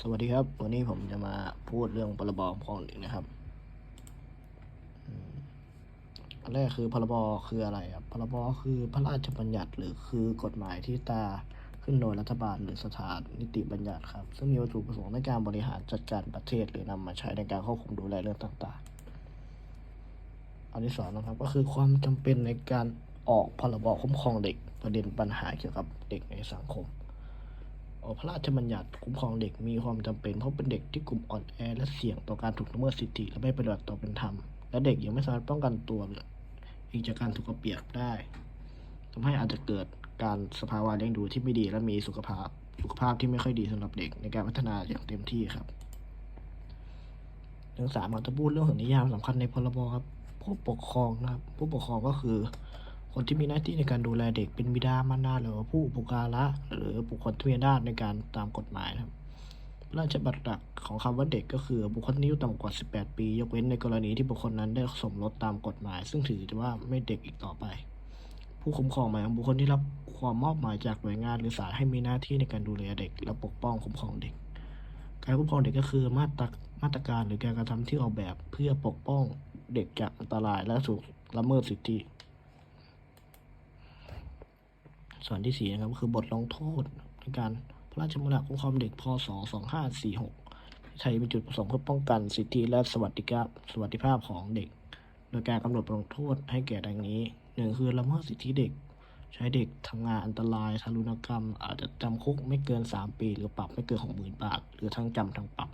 สวัสดีครับ วันนี้ผมจะมาพูดเรื่องพรบคุ้มครองเด็กนะครับอันแรกคือพรบคืออะไรครับพรบคือพระราชบัญญัติหรือคือกฎหมายที่ตาขึ้นโดยรัฐบาลหรือสถานนิติบัญญัติครับ ซึ่งมีวัตถุประสงค์ในการบริหารจัดการประเทศ หรือนำมาใช้ในการควบคุมดูแลเรื่องต่าง ๆ อันที่สองนะครับก็คือความจำเป็นในการออกพรบคุ้มครองเด็กประเด็นปัญหาเกี่ยวกับเด็กในสังคม พระราชบัญญัติคุ้มครองเด็กมีความจำเป็นเพราะเป็นเด็กที่กลุ่มอ่อนแอและเสี่ยงต่อการถูกละเมิดสิทธิและไม่ปฏิบัติต่อเป็นธรรม และเด็กยังไม่สามารถป้องกันตัวหรืออีกจากการถูกเอาเปียบได้ทำให้อาจจะเกิดการสภาวะเลี้ยงดูที่ไม่ดีและมีสุขภาพสุขภาพที่ไม่ค่อยดีสำหรับเด็กในการพัฒนาอย่างเต็มที่ครับเรื่องสามเราจะพูดเรื่องของนิยามสำคัญในพรบครับผู้ปกครองนะครับ ผู้ปกครองก็คือ คนที่มีหน้าที่ในการดูแลเด็กเป็นบิดามารดาหรือผู้อุปการะหรือบุคคลที่มีอำนาจในการตามกฎหมายนะครับราชบัญญัติของคำว่าเด็กก็คือบุคคลที่อายุต่ำกว่า 18 ปี ยกเว้นในกรณีที่บุคคลนั้นได้สมรสตามกฎหมาย ซึ่งถือว่าไม่เด็กอีกต่อไป ผู้คุ้มครองหมายถึงบุคคลที่รับความมอบหมายจากหน่วยงาน หรือศาลให้มีหน้าที่ในการดูแลเด็ก และปกป้องคุ้มครองเด็ก การคุ้มครองเด็กก็คือมาตรมาตรการหรือการกระทำที่ออกแบบเพื่อปกป้องเด็กจากอันตรายและถูกละเมิดสิทธิ ส่วนที่สี่นะครับก็คือบทลงโทษในการพระราชบัญญัติคุ้มครองเด็กพศ 2546ใช้เป็นจุดประสงค์เพื่อป้องกันสิทธิและสวัสดิภาพสวัสดิภาพของเด็ก โดยการกำหนดบทลงโทษให้แก่ดังนี้หนึ่งคือละเมิดสิทธิเด็ก ใช้เด็กทำงานอันตรายทารุณกรรม อาจจะจำคุกไม่เกิน 3 ปี หรือปรับไม่เกิน60,000บาทหรือทั้งจำทั้งปรับ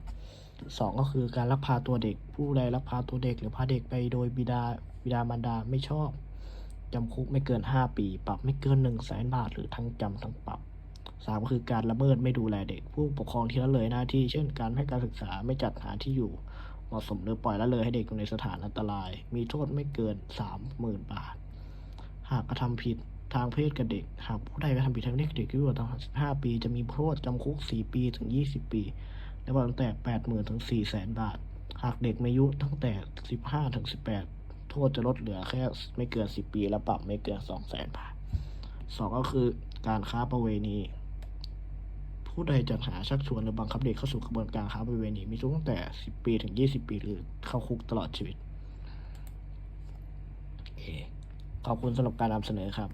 สองก็คือการลักพาตัวเด็ก ผู้ใดลักพาตัวเด็ก หรือพาเด็กไปโดยบิดาบิดามารดาไม่ชอบ จำคุกไม่เกิน 5 ปี ปรับไม่เกิน1 0 0 0 0แสนบาท หรือทั้งจำทั้งปรับสามก็คือการละเมิดไม่ดูแลเด็ก ผู้ปกครองที่ละเลยหน้าที่ เช่น การให้การศึกษาไม่จัดหาที่อยู่เหมาะสมหรือปล่อยละเลยให้เด็กอยู่ในสถานอันตราย มีโทษไม่เกิน 30,000 บาท หากกระทำผิดทางเพศกับเด็ก หากผู้ใดกระทำผิดทางเพศเด็กที่อายุต่ำกว่า15 ปี จะมีโทษจำคุก 4 ปีถึง 20 ปีและปรับตั้งแต่ 80,000ถึง400,000 บาท หากเด็กมีอายุตั้งแต่ 15ถึง18 โทษจะลดเหลือแค่ไม่เกิน10ปี และปรับไม่เกิน200,000บาทสองก็คือการค้าประเวณี ผู้ใดจัดหาชักชวนหรือบังคับเด็กเข้าสู่กระบวนการค้าประเวณี มีโทษตั้งแต่10ปีถึง20ปี หรือเข้าคุกตลอดชีวิตเอขอบคุณสำหรับการนำเสนอครับ